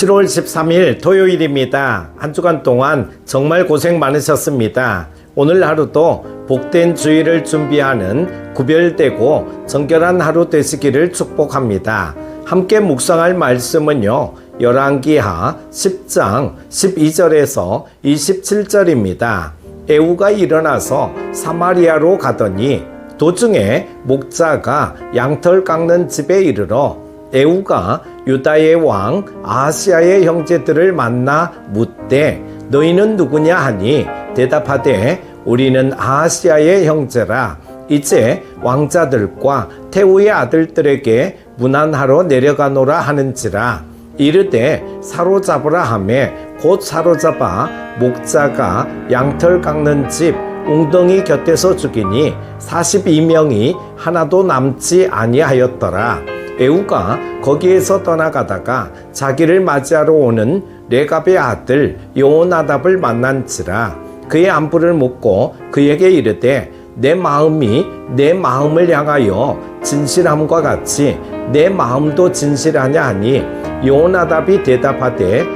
7월 13일 토요일입니다. 한 주간 동안 정말 고생 많으셨습니다. 오늘 하루도 복된 주일을 준비하는 구별되고 정결한 하루 되시기를 축복합니다. 함께 묵상할 말씀은요. 열왕기하 10장 12절에서 27절입니다. 에우가 일어나서 사마리아로 가더니 도중에 목자가 양털 깎는 집에 이르러 에우가 유다의 왕 아시아의 형제들을 만나 묻되 너희는 누구냐? 하니 대답하되 우리는 아시아의 형제라. 이제 왕자들과 태우의 아들들에게 문안하러 내려가노라 하는지라. 이르되 사로잡으라 하매 곧 사로잡아 목자가 양털 깎는 집 웅덩이 곁에서 죽이니 42명이 하나도 남지 아니하였더라. 에우가 거기에서 떠나가다가 자기를 맞이하러 오는 레갑의 아들 요나답을 만난지라 그의 안부를 묻고 그에게 이르되 내 마음이 내 마음을 향하여 진실함과 같이 내 마음도 진실하냐 하니 요나답이 대답하되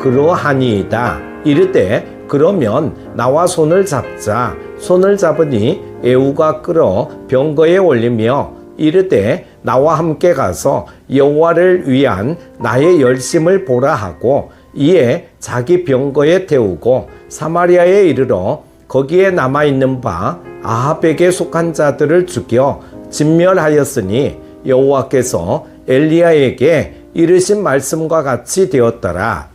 그러하니이다. 이르되 그러면 나와 손을 잡자. 손을 잡으니 에우가 끌어 병거에 올리며 이르되 나와 함께 가서 여호와를 위한 나의 열심을 보라 하고 이에 자기 병거에 태우고 사마리아에 이르러 거기에 남아 있는 바 아합에게 속한 자들을 죽여 진멸하였으니 여호와께서 엘리야에게 이르신 말씀과 같이 되었더라.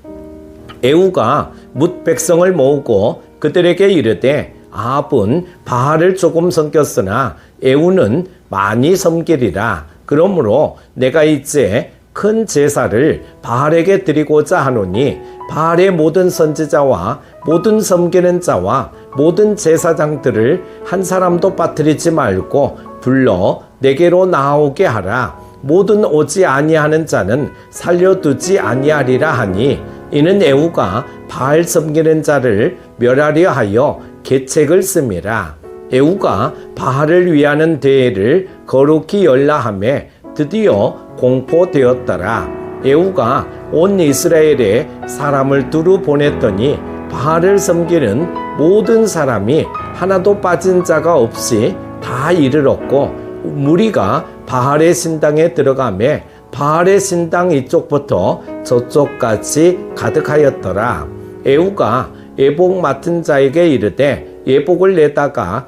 에우가 뭇 백성을 모으고 그들에게 이르되 아합은 바알을 조금 섬겼으나 에우는 많이 섬기리라. 그러므로 내가 이제 큰 제사를 바알에게 드리고자 하노니 바알의 모든 선지자와 모든 섬기는 자와 모든 제사장들을 한 사람도 빠뜨리지 말고 불러 내게로 나오게 하라. 모든 오지 아니하는 자는 살려두지 아니하리라 하니 이는 에우가 바알 섬기는 자를 멸하려 하여 계책을 씁니다. 에우가 바알을 위하는 대회를 거룩히 열라함에 드디어 공포되었더라. 에우가 온 이스라엘에 사람을 두루 보냈더니 바알을 섬기는 모든 사람이 하나도 빠진 자가 없이 다 이르렀고 무리가 바알의 신당에 들어가매 바알의 신당 이쪽부터 저쪽까지 가득하였더라. 에우가 예복 맡은 자에게 이르되 예복을 내다가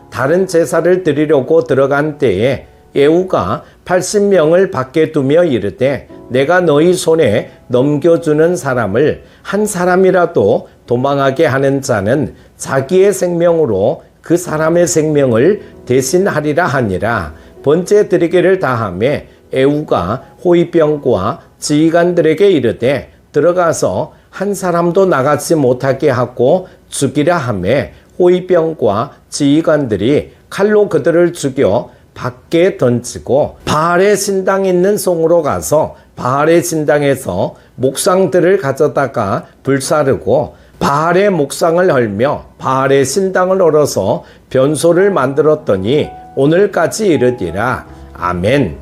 다른 제사를 드리려고 들어간 때에 예후가 80명을 밖에 두며 이르되 내가 너희 손에 넘겨주는 사람을 한 사람이라도 도망하게 하는 자는 자기의 생명으로 그 사람의 생명을 대신하리라 하니라. 번제 드리기를 다함에 에우가 호위병과 지휘관들에게 이르되 들어가서 한 사람도 나가지 못하게 하고 죽이라 하매 호위병과 지휘관들이 칼로 그들을 죽여 밖에 던지고 바알의 신당 있는 송으로 가서 바알의 신당에서 목상들을 가져다가 불사르고 바알의 목상을 헐며 바알의 신당을 얼어서 변소를 만들었더니 오늘까지 이르디라 아멘.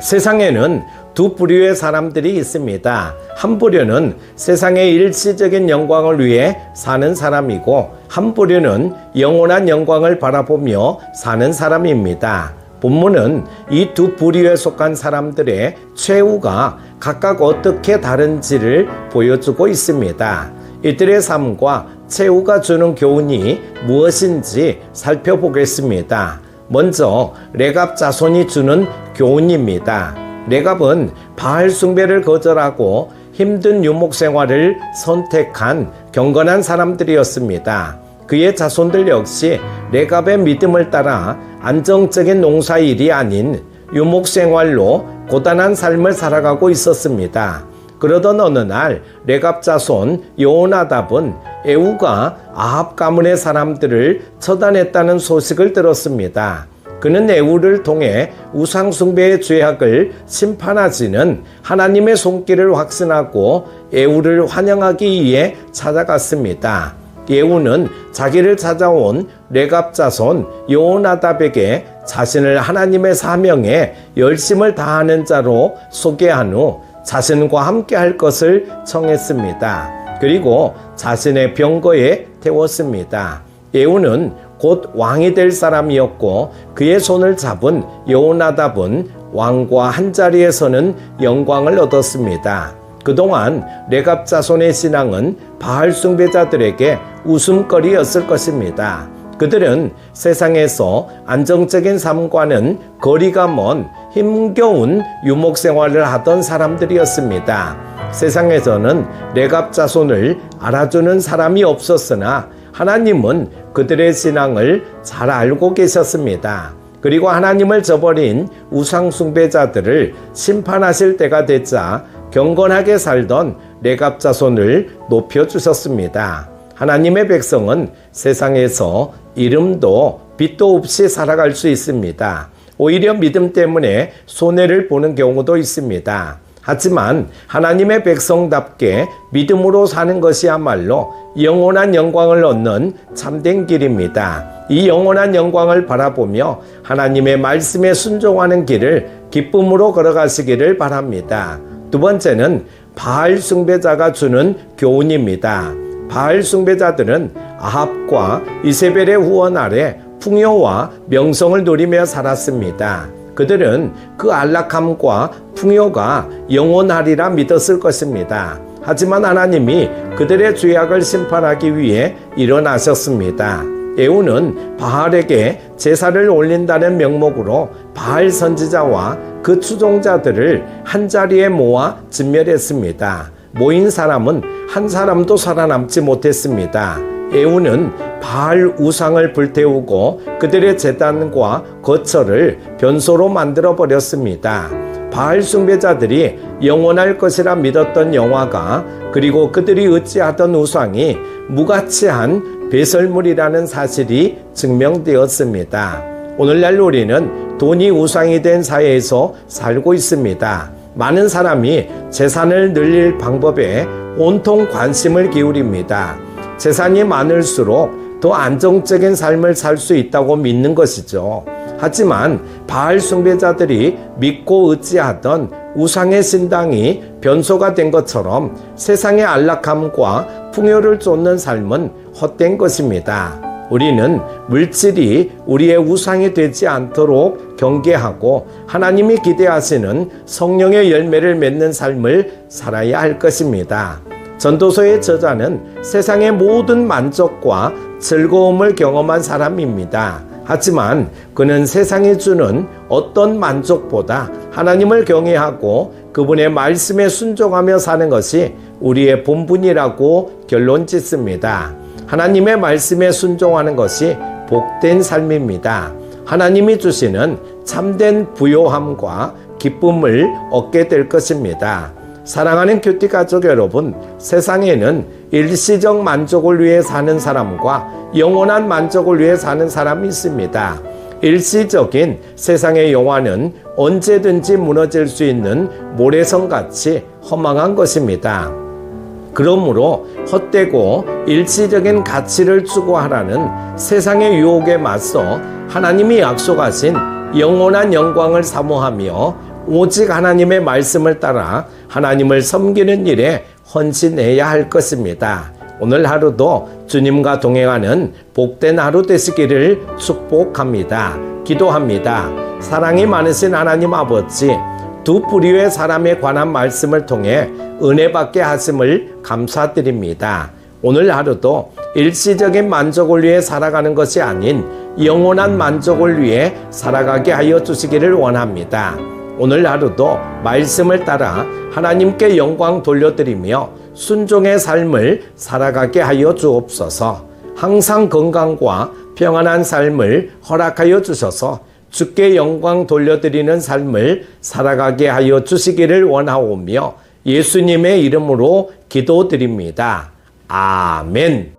세상에는 두 부류의 사람들이 있습니다. 한 부류는 세상의 일시적인 영광을 위해 사는 사람이고 한 부류는 영원한 영광을 바라보며 사는 사람입니다. 본문은 이 두 부류에 속한 사람들의 최후가 각각 어떻게 다른지를 보여주고 있습니다. 이들의 삶과 최후가 주는 교훈이 무엇인지 살펴보겠습니다. 먼저 레갑 자손이 주는 교훈입니다. 레갑은 바알 숭배를 거절하고 힘든 유목 생활을 선택한 경건한 사람들이었습니다. 그의 자손들 역시 레갑의 믿음을 따라 안정적인 농사일이 아닌 유목 생활로 고단한 삶을 살아가고 있었습니다. 그러던 어느 날 레갑 자손 요나답은 에우가 아합 가문의 사람들을 처단했다는 소식을 들었습니다. 그는 에우를 통해 우상 숭배의 죄악을 심판하지는 하나님의 손길을 확신하고 에우를 환영하기 위해 찾아갔습니다. 예우는 자기를 찾아온 레갑 자손 요나답에게 자신을 하나님의 사명에 열심을 다하는 자로 소개한 후 자신과 함께 할 것을 청했습니다. 그리고 자신의 병거에 태웠습니다. 예우는 곧 왕이 될 사람이었고 그의 손을 잡은 요나답은 왕과 한 자리에 서는 영광을 얻었습니다. 그동안 레갑 자손의 신앙은 바알 숭배자들에게 웃음거리였을 것입니다. 그들은 세상에서 안정적인 삶과는 거리가 먼 힘겨운 유목 생활을 하던 사람들이었습니다. 세상에서는 레갑 자손을 알아주는 사람이 없었으나 하나님은 그들의 신앙을 잘 알고 계셨습니다. 그리고 하나님을 저버린 우상숭배자들을 심판하실 때가 되자 경건하게 살던 레갑 자손을 높여주셨습니다. 하나님의 백성은 세상에서 이름도 빛도 없이 살아갈 수 있습니다. 오히려 믿음 때문에 손해를 보는 경우도 있습니다. 하지만 하나님의 백성답게 믿음으로 사는 것이야말로 영원한 영광을 얻는 참된 길입니다. 이 영원한 영광을 바라보며 하나님의 말씀에 순종하는 길을 기쁨으로 걸어가시기를 바랍니다. 두 번째는 바알 숭배자가 주는 교훈입니다. 바알 숭배자들은 아합과 이세벨의 후원 아래 풍요와 명성을 누리며 살았습니다. 그들은 그 안락함과 풍요가 영원하리라 믿었을 것입니다. 하지만 하나님이 그들의 죄악을 심판하기 위해 일어나셨습니다. 에우는 바알에게 제사를 올린다는 명목으로 바알 선지자와 그 추종자들을 한 자리에 모아 진멸했습니다. 모인 사람은 한 사람도 살아남지 못했습니다. 에우는 바알 우상을 불태우고 그들의 재단과 거처를 변소로 만들어 버렸습니다. 바알 숭배자들이 영원할 것이라 믿었던 영화가 그리고 그들이 의지하던 우상이 무가치한 배설물이라는 사실이 증명되었습니다. 오늘날 우리는 돈이 우상이 된 사회에서 살고 있습니다. 많은 사람이 재산을 늘릴 방법에 온통 관심을 기울입니다. 재산이 많을수록 더 안정적인 삶을 살 수 있다고 믿는 것이죠. 하지만 바알 숭배자들이 믿고 의지하던 우상의 신당이 변소가 된 것처럼 세상의 안락함과 풍요를 쫓는 삶은 헛된 것입니다. 우리는 물질이 우리의 우상이 되지 않도록 경계하고 하나님이 기대하시는 성령의 열매를 맺는 삶을 살아야 할 것입니다. 전도서의 저자는 세상의 모든 만족과 즐거움을 경험한 사람입니다. 하지만 그는 세상이 주는 어떤 만족보다 하나님을 경외하고 그분의 말씀에 순종하며 사는 것이 우리의 본분이라고 결론 짓습니다. 하나님의 말씀에 순종하는 것이 복된 삶입니다. 하나님이 주시는 참된 부요함과 기쁨을 얻게 될 것입니다. 사랑하는 큐티 가족 여러분, 세상에는 일시적 만족을 위해 사는 사람과 영원한 만족을 위해 사는 사람이 있습니다. 일시적인 세상의 영화는 언제든지 무너질 수 있는 모래성 같이 허망한 것입니다. 그러므로 헛되고 일시적인 가치를 추구하라는 세상의 유혹에 맞서 하나님이 약속하신 영원한 영광을 사모하며 오직 하나님의 말씀을 따라 하나님을 섬기는 일에 헌신해야 할 것입니다. 오늘 하루도 주님과 동행하는 복된 하루 되시기를 축복합니다. 기도합니다. 사랑이 많으신 하나님 아버지, 두 부류의 사람에 관한 말씀을 통해 은혜 받게 하심을 감사드립니다. 오늘 하루도 일시적인 만족을 위해 살아가는 것이 아닌 영원한 만족을 위해 살아가게 하여 주시기를 원합니다. 오늘 하루도 말씀을 따라 하나님께 영광 돌려드리며 순종의 삶을 살아가게 하여 주옵소서. 항상 건강과 평안한 삶을 허락하여 주셔서 주께 영광 돌려드리는 삶을 살아가게 하여 주시기를 원하오며 예수님의 이름으로 기도드립니다. 아멘.